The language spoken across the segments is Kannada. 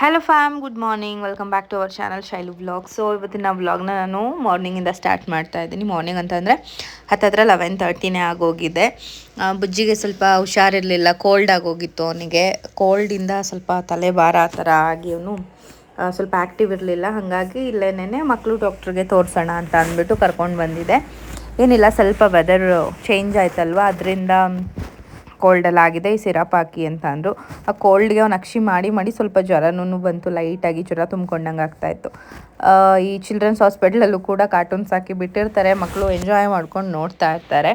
Hello fam good morning welcome back to our channel Shailu vlog so ಇವತ್ತಿನ ವ್ಲಾಗ್ನ ನಾನು ಮಾರ್ನಿಂಗಿಂದ ಸ್ಟಾರ್ಟ್ ಮಾಡ್ತಾ ಇದ್ದೀನಿ. ಮಾರ್ನಿಂಗ್ ಅಂತಂದರೆ ಹತ್ತತ್ರ ಲೆವೆನ್ ತರ್ಟಿನೇ ಆಗೋಗಿದೆ. ಬುಜ್ಜಿಗೆ ಸ್ವಲ್ಪ ಹುಷಾರಿರಲಿಲ್ಲ. ಕೋಲ್ಡ್ ಆಗೋಗಿತ್ತು ಅವನಿಗೆ. ಕೋಲ್ಡಿಂದ ಸ್ವಲ್ಪ ತಲೆ ಭಾರ ಆ ಥರ ಆಗಿ ಅವನು ಸ್ವಲ್ಪ ಆ್ಯಕ್ಟಿವ್ ಇರಲಿಲ್ಲ. ಹಾಗಾಗಿ ಇಲ್ಲೇನೇ ಮಕ್ಕಳು ಡಾಕ್ಟ್ರಿಗೆ ತೋರಿಸೋಣ ಅಂತ ಅಂದ್ಬಿಟ್ಟು ಕರ್ಕೊಂಡು ಬಂದಿದೆ. ಏನಿಲ್ಲ, ಸ್ವಲ್ಪ ವೆದರ್ ಚೇಂಜ್ ಆಯ್ತಲ್ವ? ಅದರಿಂದ ಕೋಲ್ಡಲ್ಲಿ ಆಗಿದೆ ಈ ಸಿರಪ್ ಹಾಕಿ ಅಂತ ಅಂದರು. ಆ ಕೋಲ್ಡ್ಗೆ ಅವ್ನು ಅಕ್ಷಿ ಮಾಡಿ ಮಾಡಿ ಸ್ವಲ್ಪ ಜ್ವರನೂ ಬಂತು ಲೈಟಾಗಿ ಜ್ವರ ತುಂಬ್ಕೊಂಡಂಗೆ ಆಗ್ತಾಯಿತ್ತು ಈ ಚಿಲ್ಡ್ರನ್ಸ್ ಹಾಸ್ಪಿಟ್ಲಲ್ಲೂ ಕೂಡ ಕಾರ್ಟೂನ್ಸ್ ಹಾಕಿ ಬಿಟ್ಟಿರ್ತಾರೆ ಮಕ್ಕಳು ಎಂಜಾಯ್ ಮಾಡ್ಕೊಂಡು ನೋಡ್ತಾ ಇರ್ತಾರೆ.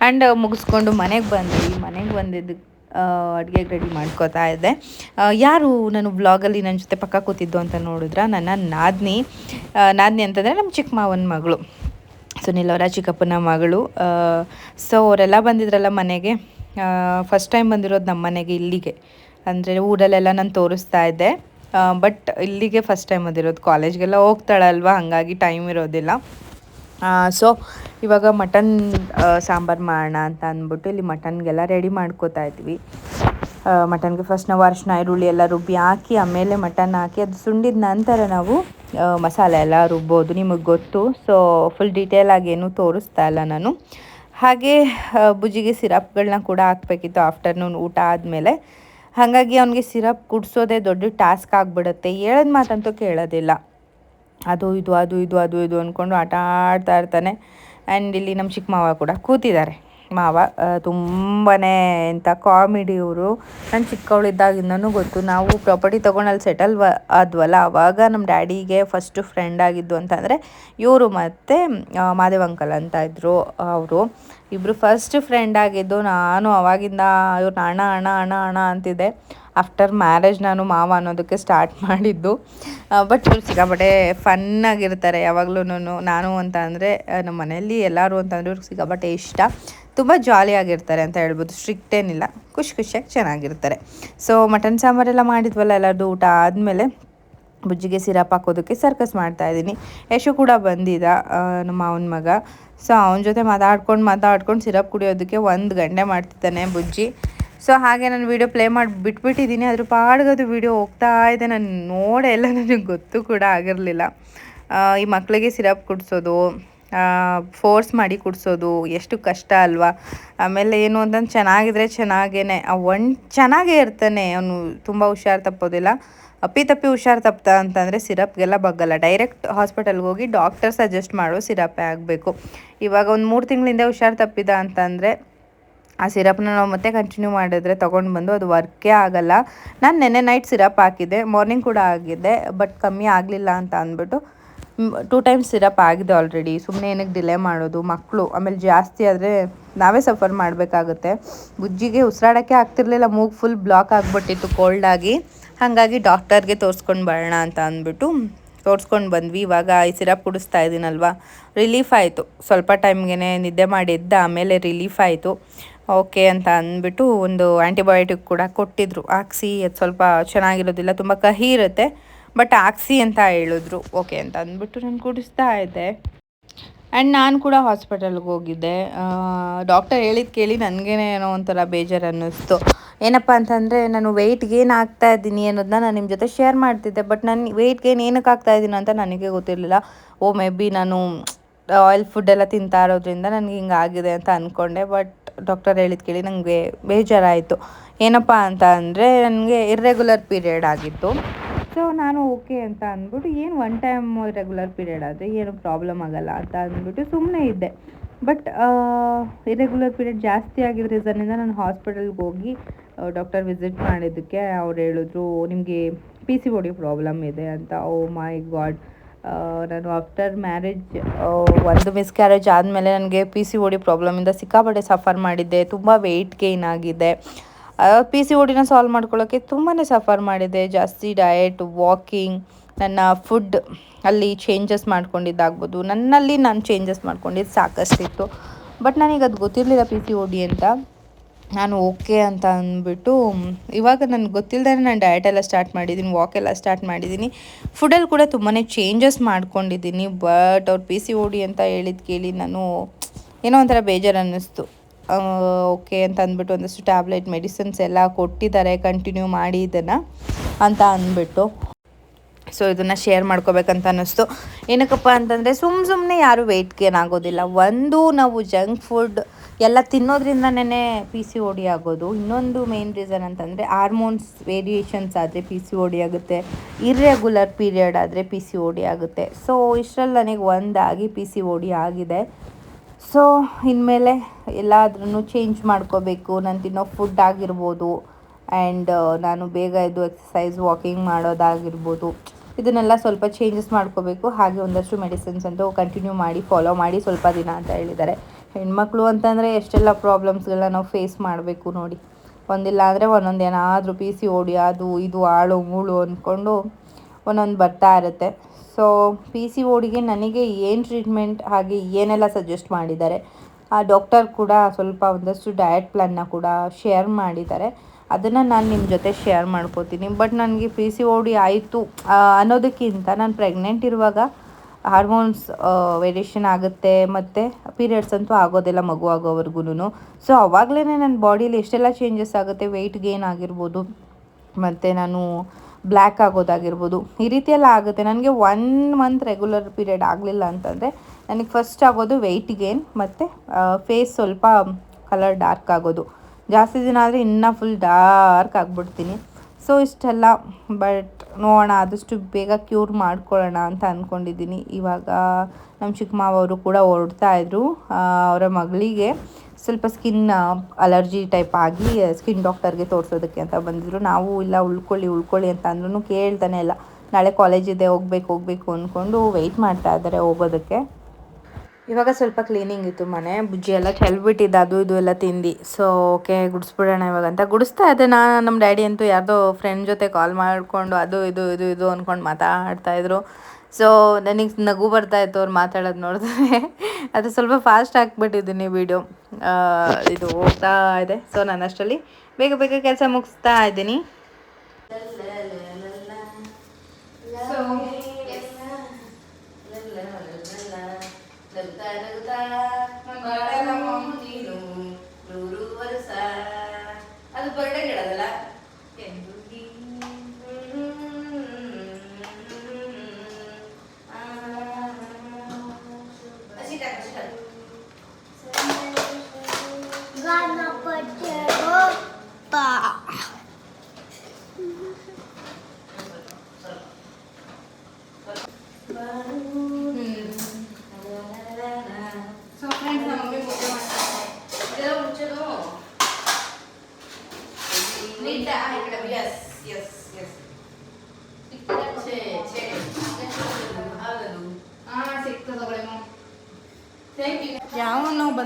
ಆ್ಯಂಡ್ ಮುಗಿಸ್ಕೊಂಡು ಮನೆಗೆ ಬಂದ್ವಿ, ಮನೆಗೆ ಬಂದಿದ್ದು ಅಡುಗೆ ರೆಡಿ ಮಾಡ್ಕೋತಾ ಇದ್ದೆ. ಯಾರು ನಾನು ಬ್ಲಾಗಲ್ಲಿ ನನ್ನ ಜೊತೆ ಪಕ್ಕ ಕೂತಿದ್ದು ಅಂತ ನೋಡಿದ್ರೆ? ನನ್ನ ನಾದ್ನಿ. ನಾದ್ನಿ ಅಂತಂದರೆ ನಮ್ಮ ಚಿಕ್ಕ ಮಾವನ ಮಗಳು. ಸುನಿಲ್ ಅವರ ಚಿಕ್ಕಪ್ಪನ ಮಗಳು. ಸೊ ಅವರೆಲ್ಲ ಬಂದಿದ್ರಲ್ಲ ಮನೆಗೆ? ಫಸ್ಟ್ ಟೈಮ್ ಬಂದಿರೋದು ನಮ್ಮ ಮನೆಗೆ ಇಲ್ಲಿಗೆ. ಅಂದರೆ ಊರಲ್ಲೆಲ್ಲ ನಾನು ತೋರಿಸ್ತಾ ಇದ್ದೆ. ಬಟ್ ಇಲ್ಲಿಗೆ ಫಸ್ಟ್ ಟೈಮ್ ಬಂದಿರೋದು. ಕಾಲೇಜ್ಗೆಲ್ಲ ಹೋಗ್ತಾಳಲ್ವ? ಹಾಗಾಗಿ ಟೈಮ್ ಇರೋದಿಲ್ಲ. ಸೊ ಇವಾಗ ಮಟನ್ ಸಾಂಬಾರು ಮಾಡೋಣ ಅಂತ ಅಂದ್ಬಿಟ್ಟು ಇಲ್ಲಿ ಮಟನ್ಗೆಲ್ಲ ರೆಡಿ ಮಾಡ್ಕೋತಾ ಇದ್ವಿ. ಮಟನ್ಗೆ ಫಸ್ಟ್ ನಾವು ಅರಿಶಿನ ಈರುಳ್ಳಿ ಎಲ್ಲ ರುಬ್ಬಿ ಹಾಕಿ, ಆಮೇಲೆ ಮಟನ್ ಹಾಕಿ, ಅದು ಸುಂಡಿದ ನಂತರ ನಾವು ಮಸಾಲೆ ಎಲ್ಲ ರುಬ್ಬೋದು ನಿಮಗೆ ಗೊತ್ತು. ಸೊ ಫುಲ್ ಡೀಟೇಲಾಗಿ ಏನೂ ತೋರಿಸ್ತಾ ಇಲ್ಲ ನಾನು. ಹಾಗೆ ಬುಜಿಗೆ ಸಿರಪ್ಗಳನ್ನ ಕೂಡ ಹಾಕಬೇಕಿತ್ತು ಆಫ್ಟರ್ನೂನ್ ಊಟ ಆದಮೇಲೆ. ಹಾಗಾಗಿ ಅವನಿಗೆ ಸಿರಪ್ ಕುಡಿಸೋದೇ ದೊಡ್ಡ ಟಾಸ್ಕ್ ಆಗಿಬಿಡುತ್ತೆ. ಹೇಳೋದು ಮಾತಂತೂ ಕೇಳೋದಿಲ್ಲ. ಅದು ಇದು ಅದು ಇದು ಅದು ಇದು ಅಂದ್ಕೊಂಡು ಆಟ ಆಡ್ತಾ ಇರ್ತಾನೆ. ಆ್ಯಂಡ್ ಇಲ್ಲಿ ನಮ್ಮ ಚಿಕ್ಕ ಮಾವ ಕೂಡ ಕೂತಿದ್ದಾರೆ. ಮಾವ ತುಂಬಾ ಎಂಥ ಕಾಮಿಡಿ ಇವರು. ನಾನು ಚಿಕ್ಕವಳಿದ್ದಾಗಿಂದನೂ ಗೊತ್ತು, ನಾವು ಪ್ರಾಪರ್ಟಿ ತೊಗೊಂಡು ಅಲ್ಲಿ ಸೆಟಲ್ ವ, ಆದ್ವಲ್ಲ. ಆವಾಗ ನಮ್ಮ ಡ್ಯಾಡಿಗೆ ಫಸ್ಟು ಫ್ರೆಂಡ್ ಆಗಿದ್ದು ಅಂತಂದರೆ ಇವರು ಮತ್ತು ಮಾದೇವ್ ಅಂಕಲ್ ಅಂತ ಇದ್ದರು ಅವರು. ಇಬ್ಬರು ಫಸ್ಟ್ ಫ್ರೆಂಡ್ ಆಗಿದ್ದು ನಾನು ಅವಾಗಿಂದ ಇವ್ರನ್ನ ಅಣ್ಣ ಅಣ್ಣ ಅಣ್ಣ ಅಣ್ಣ ಅಂತಿದ್ದೆ. ಆಫ್ಟರ್ ಮ್ಯಾರೇಜ್ ನಾನು ಮಾವ ಅನ್ನೋದಕ್ಕೆ ಸ್ಟಾರ್ಟ್ ಮಾಡಿದ್ದು. ಬಟ್ ಇವ್ರು ಸಿಕ್ಕಾಪಟ್ಟೆ ಫನ್ನಾಗಿರ್ತಾರೆ ಯಾವಾಗಲೂ ನಾನು ಅಂತ ಅಂದರೆ ನಮ್ಮ ಮನೆಯಲ್ಲಿ ಎಲ್ಲರೂ ಅಂತಂದರೆ ಇವ್ರಿಗೆ ಸಿಕ್ಕಾಪಟ್ಟೆ ಇಷ್ಟ. ತುಂಬ ಜಾಲಿಯಾಗಿರ್ತಾರೆ ಅಂತ ಹೇಳ್ಬೋದು. ಸ್ಟ್ರಿಕ್ಟ್ ಏನಿಲ್ಲ. ಖುಷಿ ಖುಷಿಯಾಗಿ ಚೆನ್ನಾಗಿರ್ತಾರೆ. ಸೊ ಮಟನ್ ಸಾಂಬಾರೆಲ್ಲ ಮಾಡಿದ್ವಲ್ಲ ಎಲ್ಲರದು ಊಟ ಆದಮೇಲೆ ಬುಜ್ಜಿಗೆ ಸಿರಪ್ ಹಾಕೋದಕ್ಕೆ ಸರ್ಕಸ್ ಮಾಡ್ತಾ ಇದ್ದೀನಿ. ಯಶು ಕೂಡ ಬಂದಿದ್ದ ನಮ್ಮ ಅವನ ಮಗ. ಸೊ ಅವನ ಜೊತೆ ಮಾತಾಡ್ಕೊಂಡು ಮಾತಾಡ್ಕೊಂಡು ಸಿರಪ್ ಕುಡಿಯೋದಕ್ಕೆ ಒಂದು ಗಂಟೆ ಮಾಡ್ತಿದ್ದಾನೆ ಬುಜ್ಜಿ ಸೊ ಹಾಗೆ ನಾನು ವೀಡಿಯೋ ಪ್ಲೇ ಮಾಡಿ, ಬಿಟ್ಬಿಟ್ಟಿದ್ದೀನಿ. ಅದ್ರ ಪಾಡ್ಗದು ವೀಡಿಯೋ ಹೋಗ್ತಾ ಇದೆ. ನಾನು ನೋಡೇ ಎಲ್ಲ ನನಗೆ ಗೊತ್ತು ಕೂಡ ಆಗಿರಲಿಲ್ಲ. ಈ ಮಕ್ಕಳಿಗೆ ಸಿರಪ್ ಕುಡಿಸೋದು ಫೋರ್ಸ್ ಮಾಡಿ ಕುಡಿಸೋದು, ಎಷ್ಟು ಕಷ್ಟ ಅಲ್ವಾ? ಆಮೇಲೆ ಏನು ಅಂತಂದು ಚೆನ್ನಾಗಿದ್ರೆ ಚೆನ್ನಾಗೇನೆ. ಒನ್ ಚೆನ್ನಾಗೇ ಇರ್ತಾನೆ ಅವನು ತುಂಬ ಹುಷಾರು ತಪ್ಪೋದಿಲ್ಲ. ಅಪ್ಪಿ ತಪ್ಪಿ ಹುಷಾರು ತಪ್ಪ ಅಂತಂದರೆ ಸಿರಪ್ಗೆಲ್ಲ ಬಗ್ಗಲ್ಲ. ಡೈರೆಕ್ಟ್ ಹಾಸ್ಪಿಟಲ್ಗೆ ಹೋಗಿ ಡಾಕ್ಟರ್ ಸಜೆಸ್ಟ್ ಮಾಡೋ ಸಿರಪ್ಪೇ ಆಗಬೇಕು. ಇವಾಗ ಒಂದು ಮೂರು ತಿಂಗಳಿಂದ ಹುಷಾರು ತಪ್ಪಿದ ಅಂತಂದರೆ ಆ ಸಿರಪ್ನ ನಾವು ಮತ್ತೆ ಕಂಟಿನ್ಯೂ ಮಾಡಿದ್ರೆ ತೊಗೊಂಡು ಬಂದು ಅದು ವರ್ಕೇ ಆಗಲ್ಲ. ನಾನು ನೆನ್ನೆ ನೈಟ್ ಸಿರಪ್ ಹಾಕಿದ್ದೆ. ಮಾರ್ನಿಂಗ್ ಕೂಡ ಆಗಿದೆ ಬಟ್ ಕಮ್ಮಿ ಆಗಲಿಲ್ಲ ಅಂತ ಅಂದ್ಬಿಟ್ಟು ಟೂ ಟೈಮ್ಸ್ ಸಿರಪ್ ಆಗಿದೆ ಆಲ್ರೆಡಿ ಸುಮ್ಮನೆ ಏನಕ್ಕೆ ಡಿಲೇ ಮಾಡೋದು? ಮಕ್ಕಳು ಆಮೇಲೆ ಜಾಸ್ತಿ ಆದರೆ ನಾವೇ ಸಫರ್ ಮಾಡಬೇಕಾಗುತ್ತೆ. ಬುಜ್ಜಿಗೆ ಉಸಿರಾಡೋಕ್ಕೆ ಆಗ್ತಿರ್ಲಿಲ್ಲ, ಮೂಗು ಫುಲ್ ಬ್ಲಾಕ್ ಆಗಿಬಿಟ್ಟಿತ್ತು ಕೋಲ್ಡಾಗಿ ಹಾಗಾಗಿ ಡಾಕ್ಟರ್ಗೆ ತೋರಿಸ್ಕೊಂಡು ಬರೋಣ ಅಂತ ಅಂದ್ಬಿಟ್ಟು ತೋರಿಸ್ಕೊಂಡು ಬಂದ್ವಿ. ಇವಾಗ ಈ ಸಿರಪ್ ಕುಡಿಸ್ತಾ ಇದ್ದೀನಲ್ವಾ ರಿಲೀಫ್ ಆಯಿತು. ಸ್ವಲ್ಪ ಟೈಮ್ಗೆ ನಿದ್ದೆ ಮಾಡಿ ಎದ್ದ ಆಮೇಲೆ ರಿಲೀಫ್ ಆಯಿತು. ಓಕೆ ಅಂತ ಅಂದ್ಬಿಟ್ಟು ಒಂದು ಆ್ಯಂಟಿಬಯೋಟಿಕ್ ಕೂಡ ಕೊಟ್ಟಿದ್ರು. ಹಾಕ್ಸಿ, ಅದು ಸ್ವಲ್ಪ ಚೆನ್ನಾಗಿರೋದಿಲ್ಲ. ತುಂಬ ಕಹಿ ಇರುತ್ತೆ. ಬಟ್ ಹಾಕ್ಸಿ ಅಂತ ಹೇಳಿದ್ರು. ಓಕೆ ಅಂತ ಅಂದ್ಬಿಟ್ಟು ನಾನು ಕುಡಿಸ್ತಾ ಇದ್ದೆ. ಆ್ಯಂಡ್ ನಾನು ಕೂಡ ಹಾಸ್ಪಿಟಲ್ಗೆ ಹೋಗಿದ್ದೆ. ಡಾಕ್ಟರ್ ಹೇಳಿದ್ ಕೇಳಿ ನನಗೇನೆ ಏನೋ ಒಂಥರ ಬೇಜಾರು ಅನ್ನಿಸ್ತು ಏನಪ್ಪ ಅಂತಂದರೆ ನಾನು ವೆಯ್ಟ್ ಗೇನ್ ಆಗ್ತಾ ಇದ್ದೀನಿ ಅನ್ನೋದನ್ನ ನಾನು ನಿಮ್ಮ ಜೊತೆ ಶೇರ್ ಮಾಡ್ತಿದ್ದೆ. ಬಟ್ ನಾನು ವೆಯ್ಟ್ ಗೇನ್ ಏನಕ್ಕೆ ಆಗ್ತಾ ಇದ್ದೀನಿ ಅಂತ ನನಗೆ ಗೊತ್ತಿರಲಿಲ್ಲ. ಓ ಮೇ ಬಿ ನಾನು ಆಯಿಲ್ ಫುಡ್ ಎಲ್ಲ ತಿಂತಾ ಇರೋದ್ರಿಂದ ನನಗೆ ಹಿಂಗೆ ಆಗಿದೆ ಅಂತ ಅಂದ್ಕೊಂಡೆ ಬಟ್ ಡಾಕ್ಟರ್ ಹೇಳಿದ ಕೇಳಿ ನನಗೆ ಬೇಜಾರಾಯಿತು. ಏನಪ್ಪ ಅಂತ ಅಂದರೆ ನನಗೆ ಇರ್ರೆಗ್ಯುಲರ್ ಪೀರಿಯಡ್ ಆಗಿತ್ತು. ಸೊ ನಾನು ಓಕೆ ಅಂತ ಅಂದ್ಬಿಟ್ಟು ಏನು ಒನ್ ಟೈಮ್ ರೆಗ್ಯುಲರ್ ಪೀರಿಯಡ್ ಆದರೆ ಏನು ಪ್ರಾಬ್ಲಮ್ ಆಗಲ್ಲ ಅಂತ ಅಂದ್ಬಿಟ್ಟು ಸುಮ್ಮನೆ ಇದ್ದೆ. ಬಟ್ ಇರೆಗ್ಯುಲರ್ ಪೀರಿಯಡ್ ಜಾಸ್ತಿ ಆಗಿದ್ದ ರೀಸನ್ನಿಂದ ನಾನು ಹಾಸ್ಪಿಟಲ್ಗೆ ಹೋಗಿ ಡಾಕ್ಟರ್ ವಿಸಿಟ್ ಮಾಡಿದ್ದಕ್ಕೆ ಅವ್ರು ಹೇಳಿದ್ರು, ನಿಮಗೆ ಪಿ ಸಿ ಡಿ ಪ್ರಾಬ್ಲಮ್ ಇದೆ ಅಂತ. ಓ ಮೈ ಗಾಡ್ ನಾನು ಆಫ್ಟರ್ ಮ್ಯಾರೇಜ್ ಒಂದು ಮಿಸ್ಕ್ಯಾರೇಜ್ ಆದಮೇಲೆ ನನಗೆ ಪಿ ಸಿ ಒಡಿ ಪ್ರಾಬ್ಲಮಿಂದ ಸಿಕ್ಕಾಪಟ್ಟೆ ಸಫರ್ ಮಾಡಿದ್ದೆ. ತುಂಬ ವೆಯ್ಟ್ ಗೇನ್ ಆಗಿದೆ. ಪಿ ಸಿ ಓಡಿನ ಸಾಲ್ವ್ ಮಾಡ್ಕೊಳ್ಳೋಕ್ಕೆ ತುಂಬಾ ಸಫರ್ ಮಾಡಿದೆ. ಜಾಸ್ತಿ ಡಯಟ್ ವಾಕಿಂಗ್ ನನ್ನ ಫುಡ್ ಅಲ್ಲಿ ಚೇಂಜಸ್ ಮಾಡ್ಕೊಂಡಿದ್ದಾಗ್ಬೋದು. ನನ್ನಲ್ಲಿ ನಾನು ಚೇಂಜಸ್ ಮಾಡ್ಕೊಂಡಿದ್ದು ಸಾಕಷ್ಟಿತ್ತು. ಬಟ್ ನನಗೆ ಅದು ಗೊತ್ತಿರಲಿಲ್ಲ ಪಿ ಸಿ ಓ ಡಿ ಅಂತ. ನಾನು ಓಕೆ ಅಂತ ಅಂದ್ಬಿಟ್ಟು, ಇವಾಗ ನನಗೆ ಗೊತ್ತಿಲ್ಲದೆ ನಾನು ಡಯಟ್ ಎಲ್ಲ ಸ್ಟಾರ್ಟ್ ಮಾಡಿದ್ದೀನಿ ವಾಕ್ ಎಲ್ಲ ಸ್ಟಾರ್ಟ್ ಮಾಡಿದ್ದೀನಿ. ಫುಡಲ್ಲಿ ಕೂಡ ತುಂಬಾ ಚೇಂಜಸ್ ಮಾಡ್ಕೊಂಡಿದ್ದೀನಿ. ಬಟ್ ಅವ್ರು ಪಿ ಸಿ ಓ ಡಿ ಅಂತ ಹೇಳಿದ ಕೇಳಿ ನಾನು ಏನೋ ಒಂಥರ ಬೇಜಾರು ಅನ್ನಿಸ್ತು ಓಕೆ ಅಂತ ಅಂದ್ಬಿಟ್ಟು ಒಂದಷ್ಟು ಟ್ಯಾಬ್ಲೆಟ್, ಮೆಡಿಸಿನ್ಸ್ ಎಲ್ಲ ಕೊಟ್ಟಿದ್ದಾರೆ ಕಂಟಿನ್ಯೂ ಮಾಡಿ ಇದನ್ನು ಅಂತ ಅಂದ್ಬಿಟ್ಟು. ಸೊ ಇದನ್ನು ಶೇರ್ ಮಾಡ್ಕೋಬೇಕಂತ ಅನ್ನಿಸ್ತು. ಏನಕ್ಕಪ್ಪ ಅಂತಂದರೆ ಸುಮ್ಮ ಸುಮ್ಮನೆ ಯಾರು ವೆಯ್ಟ್ ಗೇನ್ ಆಗೋದಿಲ್ಲ. ಒಂದು, ನಾವು ಜಂಕ್ ಫುಡ್ ಎಲ್ಲ ತಿನ್ನೋದ್ರಿಂದನೇ ಪಿ ಸಿ ಓ ಡಿ ಆಗೋದು. ಇನ್ನೊಂದು ಮೇನ್ ರೀಸನ್ ಅಂತಂದರೆ ಹಾರ್ಮೋನ್ಸ್ ವೇರಿಯೇಷನ್ಸ್ ಆದರೆ ಪಿ ಸಿ ಓ ಡಿ ಆಗುತ್ತೆ. ಇರ್ರೆಗ್ಯುಲರ್ ಪೀರಿಯಡ್ ಆದರೆ ಪಿ ಸಿ ಓ ಡಿ ಆಗುತ್ತೆ. ಸೊ ಇಷ್ಟರಲ್ಲಿ ನನಗೆ ಒಂದಾಗಿ ಪಿ ಸಿ ಓ ಡಿ ಆಗಿದೆ. ಸೊ ಇನ್ಮೇಲೆ ಎಲ್ಲಾದ್ರೂ ಚೇಂಜ್ ಮಾಡ್ಕೋಬೇಕು. ನಾನು ತಿನ್ನೋ ಫುಡ್ ಆಗಿರ್ಬೋದು ಆ್ಯಂಡ್ ನಾನು ಬೇಗ ಇದು ಎಕ್ಸಸೈಸ್ ವಾಕಿಂಗ್ ಮಾಡೋದಾಗಿರ್ಬೋದು. ಇದನ್ನೆಲ್ಲ ಸ್ವಲ್ಪ ಚೇಂಜಸ್ ಮಾಡ್ಕೋಬೇಕು. ಹಾಗೆ ಒಂದಷ್ಟು ಮೆಡಿಸಿನ್ಸ್ ಅಂತೂ ಕಂಟಿನ್ಯೂ ಮಾಡಿ ಫಾಲೋ ಮಾಡಿ ಸ್ವಲ್ಪ ದಿನ ಅಂತ ಹೇಳಿದ್ದಾರೆ. ಹೆಣ್ಮಕ್ಳು ಅಂತಂದರೆ ಎಷ್ಟೆಲ್ಲ ಪ್ರಾಬ್ಲಮ್ಸ್ಗಳನ್ನ ನಾವು ಫೇಸ್ ಮಾಡಬೇಕು ನೋಡಿ. ಒಂದಿಲ್ಲ ಅಂದರೆ ಒಂದೊಂದು ಏನಾದರೂ ಪಿ ಸಿ ಓಡಿ ಅದು ಇದು, ಆಳು, ಮೂಳು ಅಂದ್ಕೊಂಡು ಒಂದೊಂದು ಬರ್ತಾ ಇರುತ್ತೆ. ಸೊ ಪಿ ಸಿ ಓಡಿಗೆ ನನಗೆ ಏನು ಟ್ರೀಟ್ಮೆಂಟ್ ಹಾಗೆ ಏನೆಲ್ಲ ಸಜೆಸ್ಟ್ ಮಾಡಿದ್ದಾರೆ, ಆ ಡಾಕ್ಟರ್ ಕೂಡ ಸ್ವಲ್ಪ ಒಂದಷ್ಟು ಡಯಟ್ ಪ್ಲ್ಯಾನ್ನ ಕೂಡ ಶೇರ್ ಮಾಡಿದ್ದಾರೆ. ಅದನ್ನು ನಾನು ನಿಮ್ಮ ಜೊತೆ ಶೇರ್ ಮಾಡ್ಕೋತೀನಿ. ಬಟ್ ನನಗೆ ಪಿ ಸಿ ಓ ಡಿ ಆಯಿತು ಅನ್ನೋದಕ್ಕಿಂತ ನಾನು ಪ್ರೆಗ್ನೆಂಟ್ ಇರುವಾಗ ಹಾರ್ಮೋನ್ಸ್ ವೇರಿಯೇಷನ್ ಆಗುತ್ತೆ. ಮತ್ತು ಪೀರಿಯಡ್ಸ್ ಅಂತೂ ಆಗೋದಿಲ್ಲ ಮಗು ಆಗೋವರೆಗೂ ಸೊ ಅವಾಗಲೇ ನನ್ನ ಬಾಡೀಲಿ ಎಷ್ಟೆಲ್ಲ ಚೇಂಜಸ್ ಆಗುತ್ತೆ ವೆಯ್ಟ್ ಗೇನ್ ಆಗಿರ್ಬೋದು, ಮತ್ತು ನಾನು ಬ್ಲ್ಯಾಕ್ ಆಗೋದಾಗಿರ್ಬೋದು. ಈ ರೀತಿಯೆಲ್ಲ ಆಗುತ್ತೆ. ನನಗೆ ಒನ್ ಮಂತ್ ರೆಗ್ಯುಲರ್ ಪೀರಿಯಡ್ ಆಗಲಿಲ್ಲ ಅಂತಂದರೆ ನನಗೆ ಫಸ್ಟ್ ಆಗೋದು ವೆಯ್ಟ್ ಗೇನ್ ಮತ್ತು ಫೇಸ್ ಸ್ವಲ್ಪ ಕಲರ್ ಡಾರ್ಕ್ ಆಗೋದು. ಜಾಸ್ತಿ ದಿನ ಆದರೆ ಇನ್ನೂ ಫುಲ್ ಡಾರ್ಕ್ ಆಗಿಬಿಡ್ತೀನಿ. ಸೊ ಇಷ್ಟೆಲ್ಲ. ಬಟ್ ನೋಡೋಣ, ಆದಷ್ಟು ಬೇಗ ಕ್ಯೂರ್ ಮಾಡ್ಕೊಳ್ಳೋಣ ಅಂತ ಅಂದ್ಕೊಂಡಿದ್ದೀನಿ ಇವಾಗ ನಮ್ಮ ಚಿಕ್ಕಮ್ಮ ಅವರು ಕೂಡ ಹೊರಡ್ತಾ ಇದ್ದರು ಅವರ ಮಗಳಿಗೆ ಸ್ವಲ್ಪ ಸ್ಕಿನ್ ಅಲರ್ಜಿ ಟೈಪ್ ಆಗಿ ಸ್ಕಿನ್ ಡಾಕ್ಟರ್ಗೆ ತೋರಿಸೋದಕ್ಕೆ ಅಂತ ಬಂದಿದ್ರು. ನಾವು ಇಲ್ಲ, ಉಳ್ಕೊಳ್ಳಿ ಉಳ್ಕೊಳ್ಳಿ ಅಂತ ಅಂದ್ರೂ ಕೇಳ್ತಾನೆ ಇಲ್ಲ. ನಾಳೆ ಕಾಲೇಜ್ ಇದೆ, ಹೋಗ್ಬೇಕು ಹೋಗ್ಬೇಕು ಅಂದ್ಕೊಂಡು ವೆಯ್ಟ್ ಮಾಡ್ತಾ ಇದ್ದಾರೆ ಹೋಗೋದಕ್ಕೆ. ಇವಾಗ ಸ್ವಲ್ಪ ಕ್ಲೀನಿಂಗ್ ಇತ್ತು ಮನೆ, ಬುಜ್ಜಿ ಎಲ್ಲ ಚೆಲ್ಬಿಟ್ಟಿದ್ದು ಅದು ಇದು ಎಲ್ಲ ತಿಂದು. ಸೊ ಓಕೆ ಗುಡಿಸ್ಬಿಡೋಣ ಇವಾಗ ಅಂತ ಗುಡಿಸ್ತಾ ಇದ್ದೆ. ನಾನು ನಮ್ಮ ಡ್ಯಾಡಿ ಅಂತೂ ಯಾರ್ದೋ ಫ್ರೆಂಡ್ ಜೊತೆ ಕಾಲ್ ಮಾಡಿಕೊಂಡು ಅದು ಇದು ಇದು ಇದು ಅಂದ್ಕೊಂಡು ಮಾತಾಡ್ತಾ ಇದ್ರು. ಸೊ ನನಗೆ ನಗು ಬರ್ತಾ ಇತ್ತು ಅವ್ರು ಮಾತಾಡೋದು ನೋಡಿದ್ರೆ. ಅದು ಸ್ವಲ್ಪ ಫಾಸ್ಟ್ ಹಾಕ್ಬಿಟ್ಟಿದ್ದೀನಿ ವಿಡಿಯೋ ಇದು ಹೋಗ್ತಾ ಇದೆ. ಸೊ ನಾನು ಅಷ್ಟರಲ್ಲಿ ಬೇಗ ಬೇಗ ಕೆಲಸ ಮುಗಿಸ್ತಾ ಇದ್ದೀನಿ.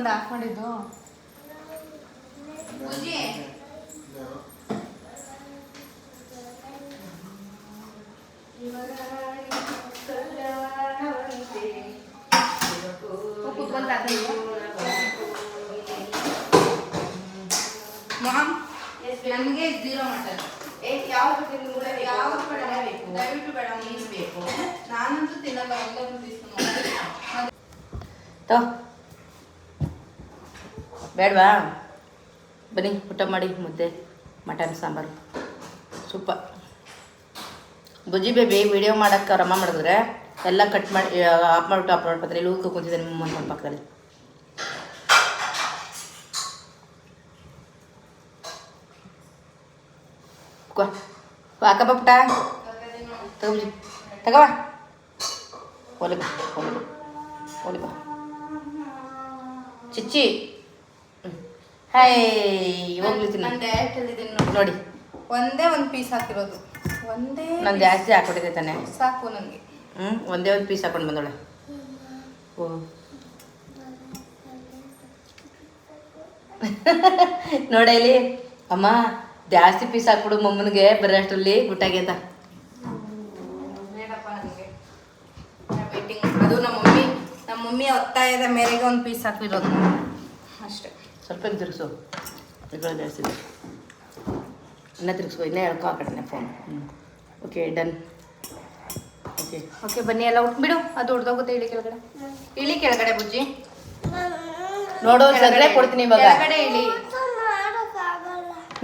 ಬಂದು ಆಫ್ ಮಾಡಿದ್ದು ಮಾಮ್ ನನಗೆ ಜೀರೋ ಮಟನ್ ಯಾವ್ದು ಯಾವ್ದು ಬೇಡ ಬೇಕು? ದಯವಿಟ್ಟು ಬೇಡ ಮೀನು ಬೇಕು. ನಾನಂತೂ ತಿನ್ನಲ್ಲ ಒಂದೊಂದು ಪೀಸ್ ತೋ. ಬೇಡವಾ? ಬನ್ನಿ, ಊಟ ಮಾಡಿ, ಮುದ್ದೆ, ಮಟನ್, ಸಾಂಬಾರು. ಸೂಪ ಬುಜ್ಜಿ ಬೇಬಿ ವಿಡಿಯೋ ಮಾಡೋಕ್ಕೆ ಅವ್ರ ಅಮ್ಮ ಮಾಡಿದ್ರೆ ಎಲ್ಲ ಕಟ್ ಮಾಡಿ ಆಫ್ ಮಾಡಿಬಿಟ್ಟು ಆಫ್ ಮಾಡಿ ಇಲ್ಲಿ ಊಟ ಕೂತಿದ್ದೆ ನಿಮ್ಮ ಮನೆ ಪಕ್ಕದಲ್ಲಿ. ಹಾಕಪ್ಪ ಪುಟ್ಟ. ತಗೋ ತಗವ ಒಲೆ ಹೋಲಿ ಒಲೆ ಬಾ. ಚಿಚ್ಚಿ. ಹಾಯ್ ಹೋಗ್ಲಿ ತಿನ್ನು ನಾನು ಡೈರೆಕ್ಟ್ ಹೇಳಿದ್ದೀನಿ ನೋಡಿ. ನೋಡಿ. ಒಂದೇ ಒಂದು ಪೀಸ್ ಹಾಕಿರೋದು. ಒಂದೇ ನಾನು ಜಾಸ್ತಿ ಹಾಕ್ಬಿಟ್ಟಿದ್ದೆ ತಾನೆ. ಸಾಕು ನನಗೆ ಹ್ಞೂ ಒಂದೇ ಒಂದು ಪೀಸ್ ಹಾಕೊಂಡು ಬಂದೋಳೆ ಓ. ನೋಡ ಇಲ್ಲಿ. ಅಮ್ಮ ಜಾಸ್ತಿ ಪೀಸ್ ಹಾಕ್ಬಿಡು ಮಮ್ಮನಿಗೆ ಬರೋ ಅಷ್ಟರಲ್ಲಿ ಗುಟ್ಟಾಗ್ಯದ ಬೇಡಪ್ಪ ನನಗೆ ವೇಟಿಂಗ್ ಅದು ನಮ್ಮ ಮಮ್ಮಿ ನಮ್ಮ ಮಮ್ಮಿ ಒತ್ತಾಯದ ಮೇರೆಗೆ ಒಂದು ಪೀಸ್ ಹಾಕಿರೋದು ಅಷ್ಟೇ. ಸ್ವಲ್ಪ ತಿರುಗಿಸು. ಇಬ್ಬರು ಜಾಸ್ತಿ. ಇನ್ನೂ ತಿರುಗಿಸು ಇನ್ನೂ ಹೇಳ್ಕೊ ಆ ಕಡೆನೇ ಫೋನ್ ಹ್ಞೂ ಓಕೆ ಡನ್ ಓಕೆ ಓಕೆ ಬನ್ನಿ ಎಲ್ಲ ಉಟ್ಬಿಡು ಅದು ಉಡ್ದೋಗುತ್ತೆ ಇಳಿ ಕೆಳಗಡೆ. ಇಳಿ ಕೆಳಗಡೆ ಬುಜ್ಜಿ. ನೋಡು ಕೆಳಗಡೆ ಕೊಡ್ತೀನಿ ಇವಾಗ. ಕೆಳಗಡೆ ಇಳಿ.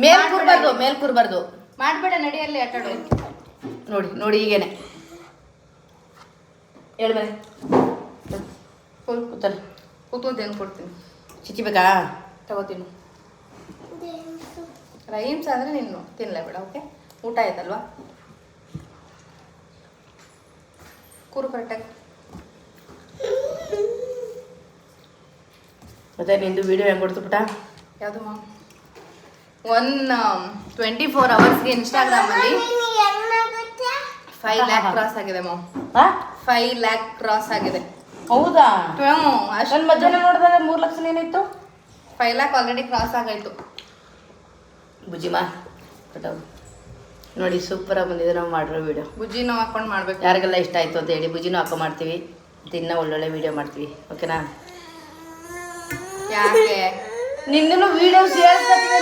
ಮೇಲ್ ಕೂರ್ಬಾರ್ದು ಮೇಲ್ ಕೂರ್ಬಾರ್ದು ಮಾಡ್ಬೇಡ ನಡಿಯಲ್ಲಿ ಆಟಾಡು. ನೋಡಿ ನೋಡಿ ಈಗೇನೆ. ಹೇಳ್ಬೇಡ ಕೂತಲ್ಲ. ಕೂತ್ಕೊಂಡು ಏನು ಕೊಡ್ತೀನಿ? ಚಿಚ್ಚಿ ತಗೋತೀನಿ ರೈಮ್ಸ್ ಆದರೆ ನೀನು ತಿನ್ನಲೇ ಬೇಡ ಓಕೆ ಊಟ ಆಯ್ತಲ್ವಾ? ಕೂರು ಕರೆಕ್ಟಾಗಿ ಮತ್ತೆ ನಿಂದು ವಿಡಿಯೋ ಹೆಂಗೆ ಕೊಡ್ತು ಯಾವುದು ಮ್ಯಾಮ್ ಒನ್ ಟ್ವೆಂಟಿ ಫೋರ್ ಅವರ್ಸ್ಗೆ ಇನ್ಸ್ಟಾಗ್ರಾಮಲ್ಲಿ ಫೈವ್ ಲ್ಯಾಕ್ ಕ್ರಾಸ್ ಆಗಿದೆ ಮ್ಯಾಮ್ ಹಾಂ ಫೈವ್ ಲ್ಯಾಕ್ ಕ್ರಾಸ್ ಆಗಿದೆ. ಹೌದಾ? ಅಷ್ಟೊಂದು ಮಧ್ಯಾಹ್ನ ನೋಡಿದ್ರೆ ಮೂರು ಲಕ್ಷ ಏನಿತ್ತು? ಫೈವ್ ಲ್ಯಾಕ್ ಆಲ್ರೆಡಿ ಕ್ರಾಸ್ ಆಗೈತು ಬುಜ್ಜಿಮಾ ಪುಟವು ನೋಡಿ ಸೂಪರಾಗಿ ಬಂದಿದೆ ನಾವು ಮಾಡಿರೋ ವಿಡಿಯೋ ಬುಜಿನೂ ಹಾಕೊಂಡು ಮಾಡ್ಬೇಕು. ಯಾರಿಗೆಲ್ಲ ಇಷ್ಟ ಆಯಿತು ಅಂತ ಹೇಳಿ ಬುಜ್ಜಿನೂ ಹಾಕೊಂಡು ಮಾಡ್ತೀವಿ. ಮತ್ತು ಇನ್ನೂ ಒಳ್ಳೊಳ್ಳೆ ವಿಡಿಯೋ ಮಾಡ್ತೀವಿ ಓಕೆನಾ ಯಾಕೆ? ನಿಂದೂ ವಿಡಿಯೋ ಸೇರ್ಸ್ಕೊತೀವಿ